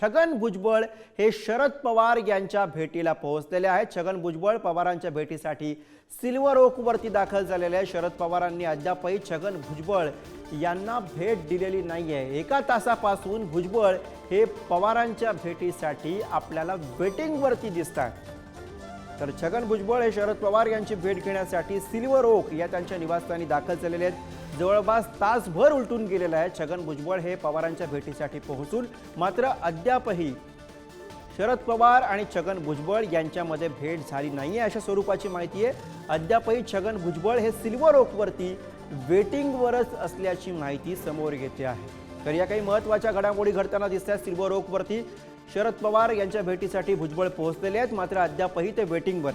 छगन भुजबळ हे शरद पवार यांच्या भेटीला पोहोचलेले आहेत. छगन भुजबळ पवारांच्या भेटीसाठी सिल्वर ओकवरती दाखल झालेले आहे शरद पवारांनी अद्यापही छगन भुजबळ यांना भेट दिलेली नाही आहे एका तासापासून भुजबळ हे पवारांच्या भेटीसाठी आपल्याला वेटिंगवरती दिसतात तर छगन भुजबळ हे शरद पवार यांची भेट घेण्यासाठी सिल्वर ओक या त्यांच्या निवासस्थानी दाखल झालेले आहेत. जवळपास तासभर उलटून गेलेलं आहे. छगन भुजबळ हे पवारांच्या भेटीसाठी पोहोचून मात्र अद्यापही शरद पवार आणि छगन भुजबळ यांच्यामध्ये भेट झाली नाही आहे अशा स्वरूपाची माहिती आहे. अद्यापही छगन भुजबळ हे सिल्वर ओकवरती वेटिंगवरच असल्याची माहिती समोर येते आहे. तर या काही महत्त्वाच्या घडामोडी घडताना दिसतात सिल्वर ओकवरती शरद पवार यांच्या भेटीसाठी भुजबळ पोहोचलेले आहेत. मात्र अद्यापही ते वेटिंगवर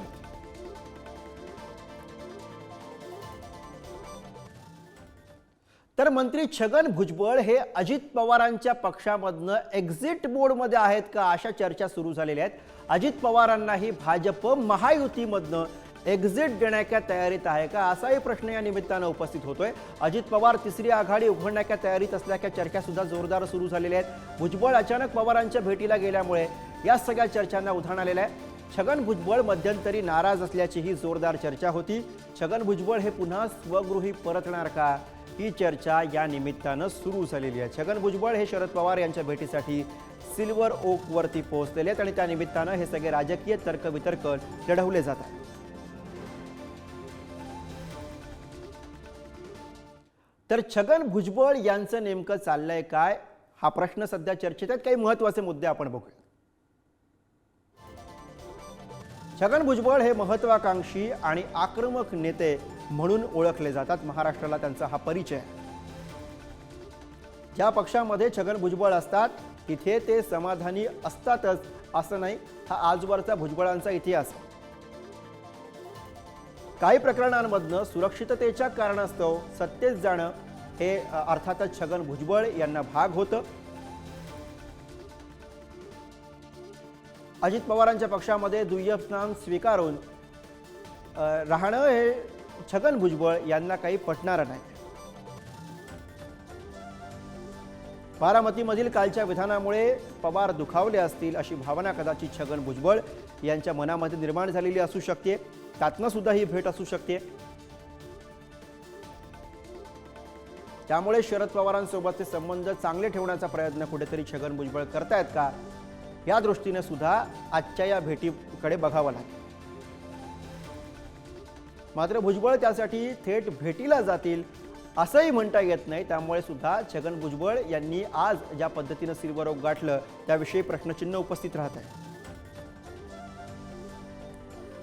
मंत्री छगन भुजबळ हे अजित पवारांच्या पक्षामधनं एक्झिट मोडमध्ये आहेत का अशा चर्चा सुरू झालेल्या आहेत. अजित पवारांनाही भाजप महायुतीमधनं एक्झिट देण्याच्या तयारीत आहे का? असाही प्रश्न या निमित्तानं उपस्थित होतोय. अजित पवार तिसरी आघाडी उघडण्याच्या तयारीत असल्याच्या चर्चा सुद्धा जोरदार सुरू झालेल्या आहेत. भुजबळ अचानक पवारांच्या भेटीला गेल्यामुळे या सगळ्या चर्चांना उधाण आलेलं आहे. छगन भुजबळ मध्यंतरी नाराज असल्याची ही जोरदार चर्चा होती. छगन भुजबळ हे पुन्हा स्वगृही परतणार का? ही चर्चा या निमित्तानं सुरू झालेली आहे. छगन भुजबळ हे शरद पवार यांच्या भेटीसाठी सिल्वर ओकवरती पोहोचलेले आहेत आणि त्या निमित्तानं हे सगळे राजकीय तर्कवितर्क लढवले जातात. तर छगन भुजबळ यांचं नेमकं चाललंय काय? हा प्रश्न सध्या चर्चेत आहेत. काही महत्त्वाचे मुद्दे आपण बघूया छगन भुजबळ हे महत्वाकांक्षी आणि आक्रमक नेते म्हणून ओळखले जातात. महाराष्ट्राला त्यांचा हा परिचय. ज्या पक्षामध्ये छगन भुजबळ असतात तिथे ते समाधानी असतातच असं नाही हा आजवरचा भुजबळांचा इतिहास. काही प्रकरणांमधनं सुरक्षिततेच्या कारणास्तव सत्तेत जाणं हे अर्थातच छगन भुजबळ यांना भाग होतं. अजित पवारांच्या पक्षामध्ये दुय्यम स्थान स्वीकारून राहणं हे छगन भुजबळ यांना काही पटणारं नाही. बारामतीमधील कालच्या विधानामुळे पवार दुखावले असतील अशी भावना कदाचित छगन भुजबळ यांच्या मनामध्ये निर्माण झालेली असू शकते. त्यातनं सुद्धा ही भेट असू शकते. त्यामुळे शरद पवारांसोबतचे संबंध चांगले ठेवण्याचा प्रयत्न कुठेतरी छगन भुजबळ करतायत का? या दृष्टीने सुद्धा आजच्या या भेटीकडे बघावं लागेल. मात्र भुजबळ त्यासाठी थेट भेटीला जातील असंही म्हणता येत नाही. त्यामुळे सुद्धा छगन भुजबळ यांनी आज ज्या पद्धतीनं सिरवरोग गाठलं त्याविषयी प्रश्नचिन्ह उपस्थित राहत आहे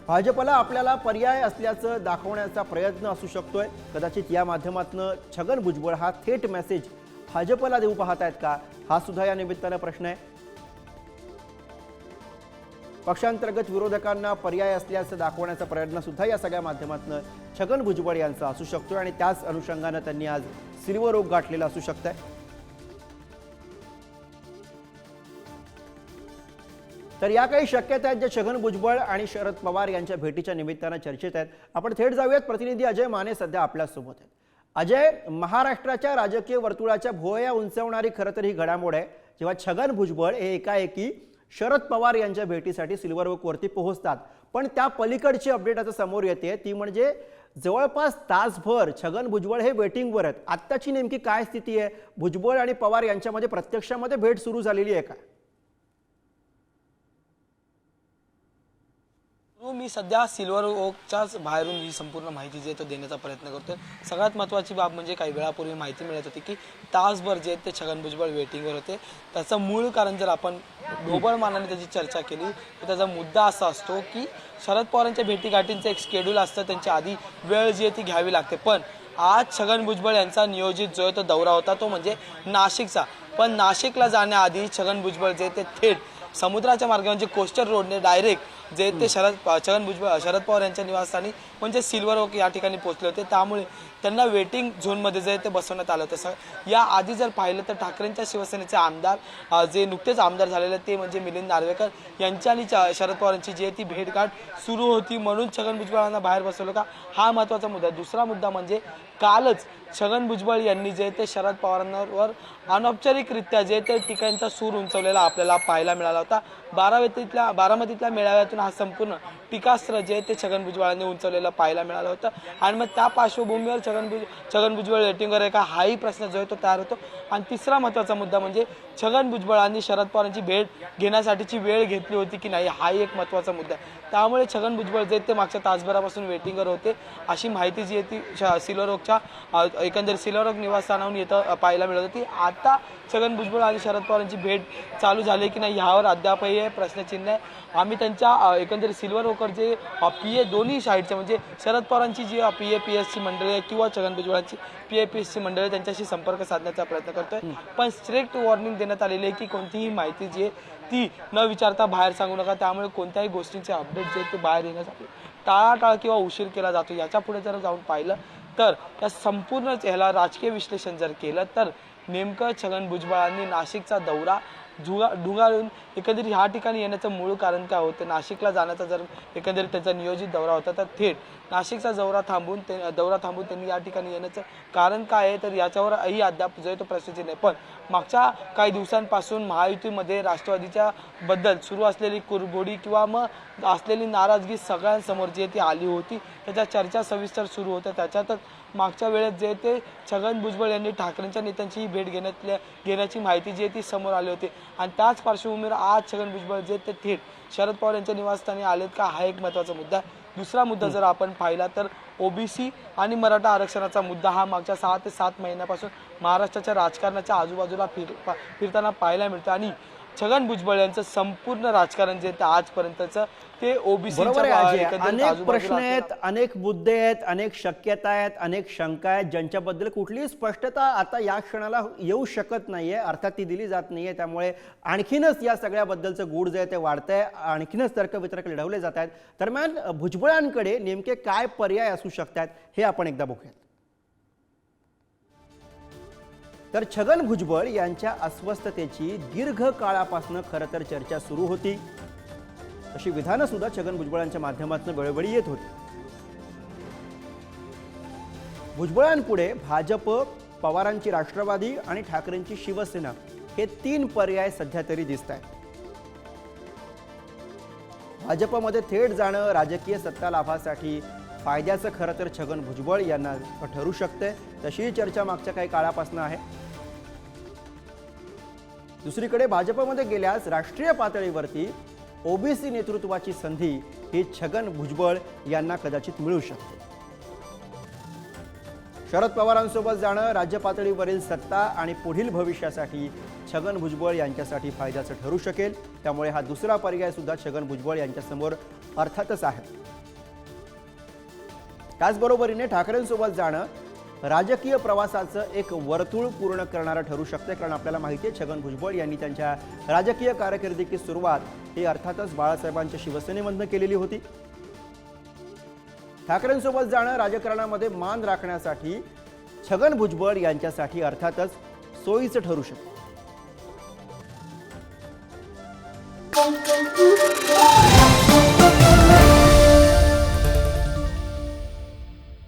भाजपला आपल्याला पर्याय असल्याचं दाखवण्याचा प्रयत्न असू शकतोय. कदाचित या माध्यमातून छगन भुजबळ हा थेट मेसेज भाजपला देऊ पाहत आहेत का? हा सुद्धा या निमित्तानं प्रश्न आहे. पक्षांतर्गत विरोधकांना पर्याय असल्याचं दाखवण्याचा प्रयत्न सुद्धा या सगळ्या माध्यमातून छगन भुजबळ यांचा असू शकतो आणि त्याच अनुषंगानं त्यांनी आज सिल्वर गाठलेला असू शकतंय. तर या काही शक्यता आहेत ज्या छगन भुजबळ आणि शरद पवार यांच्या भेटीच्या निमित्तानं चर्चेत आहेत. आपण थेट जाऊयात. प्रतिनिधी अजय माने सध्या आपल्यासोबत आहेत. अजय महाराष्ट्राच्या राजकीय वर्तुळाच्या भोया उंचावणारी खरं तर ही घडामोड आहे. जेव्हा छगन भुजबळ हे एकाएकी शरद पवार यांच्या भेटीसाठी सिल्वर वरती पोहोचतात. पण त्या पलीकडची अपडेट आता समोर येते. ती म्हणजे जवळपास तासभर छगन भुजबळ हे वेटिंगवर आहेत. आत्ताची नेमकी काय स्थिती आहे? भुजबळ आणि पवार यांच्यामध्ये प्रत्यक्षामध्ये भेट सुरू झालेली आहे का? हो, मी सध्या सिल्वर ओकच्याच बाहेरून ही संपूर्ण माहिती जे तो देण्याचा प्रयत्न करतोय. सगळ्यात महत्त्वाची बाब म्हणजे काही वेळापूर्वी माहिती मिळत होती की तासभर जे आहेत ते छगन भुजबळ वेटिंगवर होते. त्याचं मूळ कारण जर आपण ढोबळ मानाने त्याची चर्चा केली तर त्याचा मुद्दा असा असतो की शरद पवारांच्या भेटीगाठींचं एक स्केड्यूल असतं. त्यांची आधी वेळ जी आहे ती घ्यावी लागते. पण आज छगन भुजबळ यांचा नियोजित जो आहे तो दौरा होता तो म्हणजे नाशिकचा. पण नाशिकला जाण्याआधी छगन भुजबळ जे ते थेट समुद्राच्या मार्गे म्हणजे कोस्टर रोडने डायरेक्ट जे ते शरद छगन भुजबळ शरद पवार यांच्या निवासस्थानी म्हणजे सिल्वर ओक या ठिकाणी पोहोचले होते. त्यामुळे त्यांना वेटिंग झोनमध्ये जे ते बसवण्यात आलं होतं. या आधी जर पाहिलं तर ठाकरेंच्या शिवसेनेचे आमदार जे नुकतेच आमदार झालेले ते म्हणजे मिलिंद नार्वेकर यांच्या आणि च- शरद पवारांची जी आहे ती भेटघाट सुरू होती म्हणून छगन भुजबळांना बाहेर बसवलं का? हा महत्त्वाचा मुद्दा दुसरा मुद्दा म्हणजे कालच छगन भुजबळ यांनी जे ते शरद पवारांवर अनौपचारिकरित्या जे ते टीकांचा सूर उंचवलेला आपल्याला पाहायला मिळाला होता. बारामतीतल्या बारामतीतल्या मेळाव्यातून हा संपूर्ण टीकास्त्र जे ते छगन भुजबळांनी उंचवलेलं पाहायला मिळालं होतं. आणि मग त्या पार्श्वभूमीवर छगन भुज छगन भुजबळ वेटिंगवर एका हाही प्रश्न जो आहे तो तयार होतो. आणि तिसरा महत्त्वाचा मुद्दा म्हणजे छगन भुजबळांनी शरद पवारांची भेट घेण्यासाठीची वेळ घेतली होती की नाही हाही एक महत्त्वाचा मुद्दा आहे. त्यामुळे छगन भुजबळ जे ते मागच्या तासभरापासून वेटिंगवर होते. अशी माहिती जी आहे ती श- सिल्लोरोगच्या एकंदरीत सिल्लोरोग निवासस्थानाहून येतं पाहायला मिळत होती. आता छगन भुजबळ आणि शरद पवारांची भेट चालू झाली की नाही ह्यावर अद्यापही हे प्रश्नचिन्ह आहे. आम्ही त्यांच्या एकंदरीत सिल्वर ओकर जे पी ए दोन्ही साईडचे म्हणजे शरद पवारांची जी पी ए पी एसची मंडळी आहे किंवा छगन भुजबळांची पी ए पी एसची मंडळी आहे, त्यांच्याशी संपर्क साधण्याचा प्रयत्न करतोय. पण स्ट्रिक्ट वॉर्निंग देण्यात आलेली आहे की कोणतीही माहिती जी आहे ती न विचारता बाहेर सांगू नका. त्यामुळे कोणत्याही गोष्टींचे अपडेट जे आहेत ते बाहेर येण्यासाठी टाळाटाळ किंवा उशीर केला जातो याच्यापुढे जर जाऊन पाहिलं तर त्या संपूर्ण ह्याला राजकीय विश्लेषण जर केलं तर नेमकं छगन भुजबळांनी नाशिकचा दौरा जुगा डुंगाळून एकंदरीत ह्या ठिकाणी येण्याचं मूळ कारण काय होतं? नाशिकला जाण्याचा जर एकंदरीत त्याचा नियोजित दौरा होता तर थेट नाशिकचा दौरा थांबून ते दौरा थांबून त्यांनी या ठिकाणी येण्याचं कारण काय आहे? तर याच्यावरही अद्याप जो आहे तो प्रश्नचिन्ह आहे. पण मागच्या काही दिवसांपासून महायुतीमध्ये राष्ट्रवादीच्या बद्दल सुरू असलेली कुरघोडी किंवा मग असलेली नाराजगी सगळ्यांसमोर जी आहे ती आली होती. त्याच्या चर्चा सविस्तर सुरू होत्या. त्याच्यातच मागच्या वेळेत जे ते छगन भुजबळ यांनी ठाकरेंच्या नेत्यांची ही भेट घेण्यातल्या घेण्याची माहिती जी आहे ती समोर आली होती. आणि त्याच पार्श्वभूमीवर आज छगन भुजबळ जे ते थेट शरद पवार यांच्या निवासस्थानी आलेत का हा एक महत्त्वाचा मुद्दा दुसरा मुद्दा जर आपण पाहिला तर ओबीसी आणि मराठा आरक्षणाचा मुद्दा हा मागच्या सहा ते सात महिन्यापासून महाराष्ट्राच्या राजकारणाच्या आजूबाजूला फिर पा- फिरताना पाहायला मिळतो आणि छगन भुजबळ यांचं संपूर्ण राजकारण जे आजपर्यंतचं ते ओबीसी अनेक प्रश्न आहेत अनेक मुद्दे आहेत अनेक शक्यता आहेत अनेक शंका आहेत ज्यांच्याबद्दल कुठलीही स्पष्टता आता या क्षणाला येऊ शकत नाहीये अर्थात ती दिली जात नाहीये. त्यामुळे आणखीनच या सगळ्याबद्दलचं गूढ जे आहे ते वाढतंय आणखीनच तर्कवितर्क लढवले जात आहेत. दरम्यान भुजबळांकडे नेमके काय पर्याय असू शकतात हे आपण एकदा बघूयात. तर छगन भुजबळ यांच्या अस्वस्थतेची दीर्घ काळापासून खरं तर चर्चा सुरू होती. अशी विधानं सुद्धा छगन भुजबळांच्या माध्यमातून वेळोवेळी येत होती. भुजबळांपुढे भाजप पवारांची राष्ट्रवादी आणि ठाकरेंची शिवसेना हे तीन पर्याय सध्या तरी दिसत आहेत भाजपमध्ये थेट जाणं राजकीय सत्ता लाभासाठी फायद्याचं खरं तर छगन भुजबळ यांना ठरू शकते तशी चर्चा मागच्या काही काळापासून आहे. दुसरीकडे भाजपमध्ये गेल्यास राष्ट्रीय पातळीवरती ओबीसी नेतृत्वाची संधी ही छगन भुजबळ यांना कदाचित मिळू शकते. शरद पवारांसोबत जाणं राज्य पातळीवरील सत्ता आणि पुढील भविष्यासाठी छगन भुजबळ यांच्यासाठी फायद्याचं ठरू शकेल. त्यामुळे हा दुसरा पर्याय सुद्धा छगन भुजबळ यांच्यासमोर अर्थातच आहे. त्याचबरोबरीने ठाकरेंसोबत जाणं राजकीय प्रवासाचं एक वर्तुळ पूर्ण करणारं ठरू शकते कारण आपल्याला माहिती आहे छगन भुजबळ यांनी त्यांच्या राजकीय कारकिर्दीची सुरुवात ही अर्थातच बाळासाहेबांच्या शिवसेनेमधनं केलेली होती. ठाकरेंसोबत जाणं राजकारणामध्ये मान राखण्यासाठी छगन भुजबळ यांच्यासाठी अर्थातच सोयीचं ठरू शकतं.